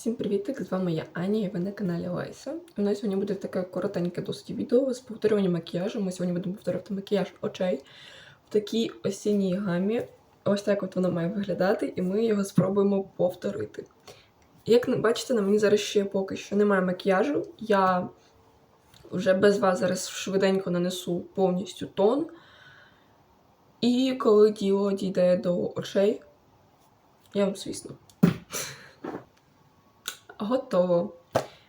Всім привітик! З вами я Аня, і ви на каналі Лайса. У нас сьогодні буде таке коротеньке досить відео з повторюванням макіяжу. Ми сьогодні будемо повторювати макіяж очей в такій осінній гамі. Ось так от воно має виглядати, і ми його спробуємо повторити. Як бачите, на мені зараз ще поки що немає макіяжу. Я вже без вас зараз швиденько нанесу повністю тон. І коли діло дійде до очей, я вам звісно. Готово.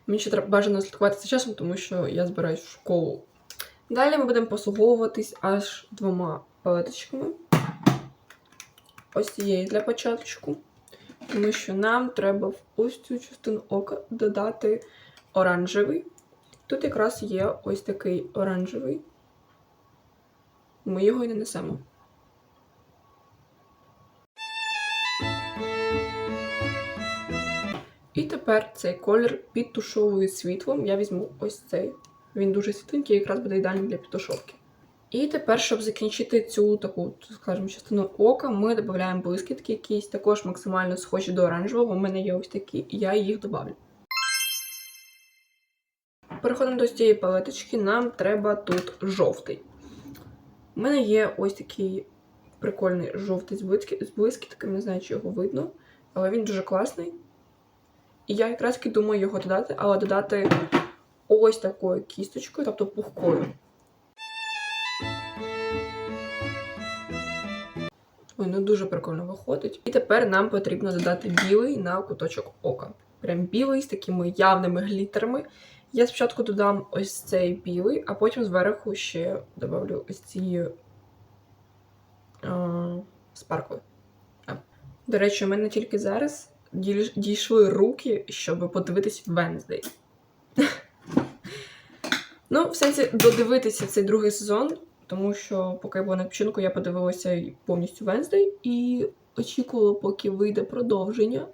Мені ще треба бажано слідкувати за часом, тому що я збираюсь в школу. Далі ми будемо послуговуватись аж двома палеточками. Ось цією для початку. Тому що нам треба в ось цю частину ока додати оранжевий. Тут якраз є ось такий оранжевий. Ми його і не несемо. І тепер цей колір підтушовую світлом. Я візьму ось цей. Він дуже світленький, якраз буде ідеальним для підтушовки. І тепер, щоб закінчити цю таку, скажімо, частину ока, ми додаємо блискітки якісь, також максимально схожі до оранжевого. У мене є ось такі, і я їх додавлю. Переходимо до цієї палеточки, нам треба тут жовтий. У мене є ось такий прикольний жовтий з блискітками, не знаю, чи його видно, але він дуже класний. І я якраз таки думаю його додати, але додати ось такою кісточкою, тобто пухкою. Ой, ну дуже прикольно виходить. І тепер нам потрібно додати білий на куточок ока. Прям білий з такими явними глітерами. Я спочатку додам ось цей білий, а потім зверху ще додавлю ось ці спаркли. До речі, у мене тільки зараз дійшли руки, щоб подивитись Венздей. ну, в сенсі додивитися цей другий сезон, тому що поки я була на відпочинку, я подивилася повністю Венздей і очікувала, поки вийде продовження.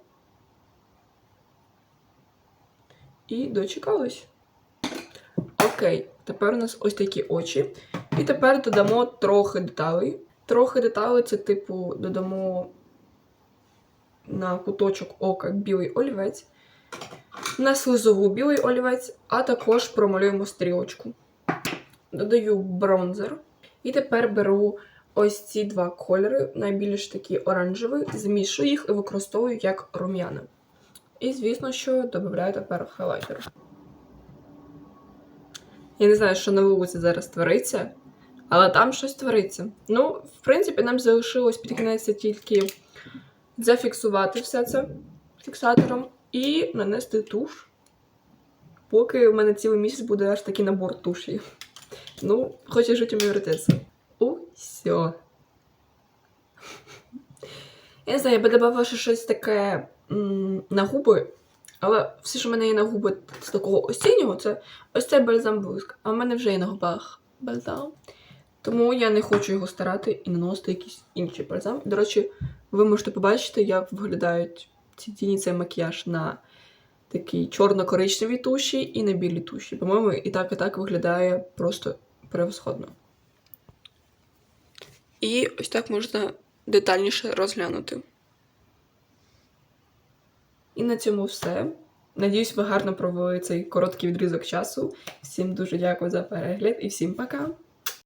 І дочекалась. Окей, тепер у нас ось такі очі. І тепер додамо трохи деталей. Трохи деталей це, типу, додамо на куточок ока білий олівець, на слизову білий олівець, а також промалюємо стрілочку. Додаю бронзер. І тепер беру ось ці два кольори, найбільш такі оранжеві, змішую їх і використовую як рум'яна. І, звісно, що додаю тепер хайлайтер. Я не знаю, що на вулиці зараз твориться, але там щось твориться. Ну, в принципі, нам залишилось під кінець тільки зафіксувати все це фіксатором і нанести туш. Поки в мене цілий місяць буде аж такий набор туші. Ну, хочеш жити вертеться. Усьо. Я не знаю, я би додавала ще щось таке м, на губи, але все, що в мене є на губи з такого осіннього, це ось цей бальзам блиск. А в мене вже є на губах бальзам. Тому я не хочу його старати і наносити якийсь інший бальзам. До речі, ви можете побачити, як виглядають ці тіні цей макіяж на такій чорно-коричневій туші і на білій туші. По-моєму, і так, і так виглядає просто превосходно. І ось так можна детальніше розглянути. І на цьому все. Надіюсь, ви гарно провели цей короткий відрізок часу. Всім дуже дякую за перегляд і всім пока!